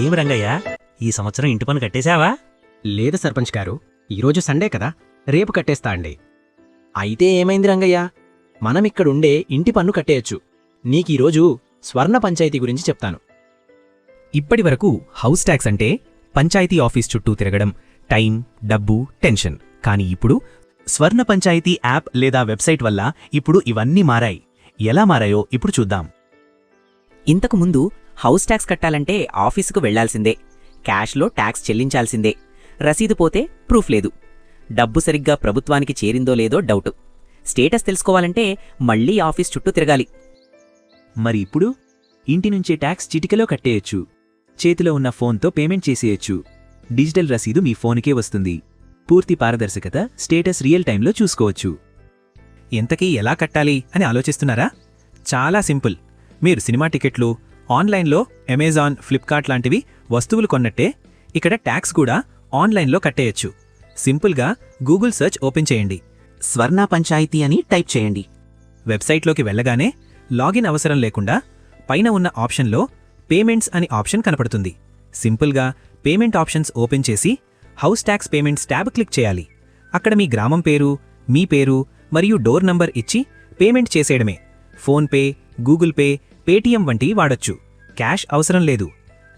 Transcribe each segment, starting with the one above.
ఏం రంగయ్య? ఈ సంవత్సరం ఇంటి పన్ను కట్టేశావా? లేదు సర్పంచ్ గారు. ఈరోజు సండే కదా. రేపు కట్టేస్తా అండి. అయితే ఏమైంది రంగయ్య? మనమిక్కడుండే ఇంటి పన్ను కట్టేయచ్చు. నీకీరోజు స్వర్ణ పంచాయతీ గురించి చెప్తాను. ఇప్పటివరకు హౌస్ ట్యాక్స్ అంటే పంచాయతీ ఆఫీస్ చుట్టూ తిరగడం టైం డబ్బు టెన్షన్. కానీ ఇప్పుడు స్వర్ణ పంచాయతీ యాప్ లేదా వెబ్సైట్ వల్ల ఇప్పుడు ఇవన్నీ మారాయి. ఎలా మారాయో ఇప్పుడు చూద్దాం. ఇంతకు ముందు హౌస్ ట్యాక్స్ కట్టాలంటే ఆఫీసుకు వెళ్ళాల్సిందే. క్యాష్లో ట్యాక్స్ చెల్లించాల్సిందే. రసీదు పోతే ప్రూఫ్ లేదు. డబ్బు సరిగ్గా ప్రభుత్వానికి చేరిందో లేదో డౌట్. స్టేటస్ తెలుసుకోవాలంటే మళ్ళీ ఆఫీస్ చుట్టూ తిరగాలి. మరి ఇప్పుడు? ఇంటి నుంచే ట్యాక్స్ చిటికలో కట్టేయచ్చు. చేతిలో ఉన్న ఫోన్తో పేమెంట్ చేసేయచ్చు. డిజిటల్ రసీదు మీ ఫోన్కే వస్తుంది. పూర్తి పారదర్శకత స్టేటస్ రియల్ టైంలో చూసుకోవచ్చు. ఎంతకీ ఎలా కట్టాలి అని ఆలోచిస్తున్నారా? చాలా సింపుల్. మీరు సినిమా టికెట్లు ఆన్లైన్లో అమెజాన్ ఫ్లిప్కార్ట్ లాంటివి వస్తువులు కొన్నట్టే ఇక్కడ ట్యాక్స్ కూడా ఆన్లైన్లో కట్టేయచ్చు. సింపుల్గా గూగుల్ సెర్చ్ ఓపెన్ చేయండి. స్వర్ణ పంచాయతీ అని టైప్ చేయండి. వెబ్సైట్లోకి వెళ్ళగానే లాగిన్ అవసరం లేకుండా పైన ఉన్న ఆప్షన్లో పేమెంట్స్ అని ఆప్షన్ కనపడుతుంది. సింపుల్గా పేమెంట్ ఆప్షన్స్ ఓపెన్ చేసి house tax payments tab click చేయాలి. అక్కడ మీ గ్రామం పేరు మీ పేరు మరియు డోర్ నంబర్ ఇచ్చి పేమెంట్ చేసేయడమే. ఫోన్పే గూగుల్ పే పేటీఎం వంటివి వాడొచ్చు. క్యాష్ అవసరం లేదు.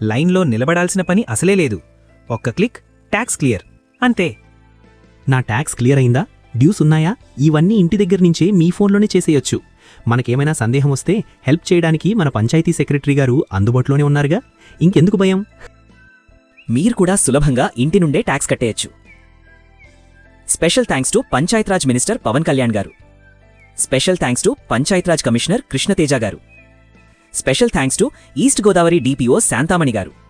లైన్లో నిలబడాల్సిన పని అసలే లేదు. ఒక్క క్లిక్ ట్యాక్స్ క్లియర్. అంతే. నా ట్యాక్స్ క్లియర్ అయిందా? డ్యూస్ ఉన్నాయా? ఇవన్నీ ఇంటి దగ్గర నుంచే మీ ఫోన్లోనే చేసేయొచ్చు. మనకేమైనా సందేహం వస్తే హెల్ప్ చేయడానికి మన పంచాయతీ సెక్రటరీ గారు అందుబాటులోనే ఉన్నారుగా? ఇంకెందుకు భయం? మీరు కూడా సులభంగా ఇంటి నుండే tax కట్టేయచ్చు. Special thanks to Panchayati Raj minister Pawan Kalyan garu. Special thanks to Panchayati Raj commissioner Krishna Teja garu. Special thanks to East Godavari DPO Shantamani garu.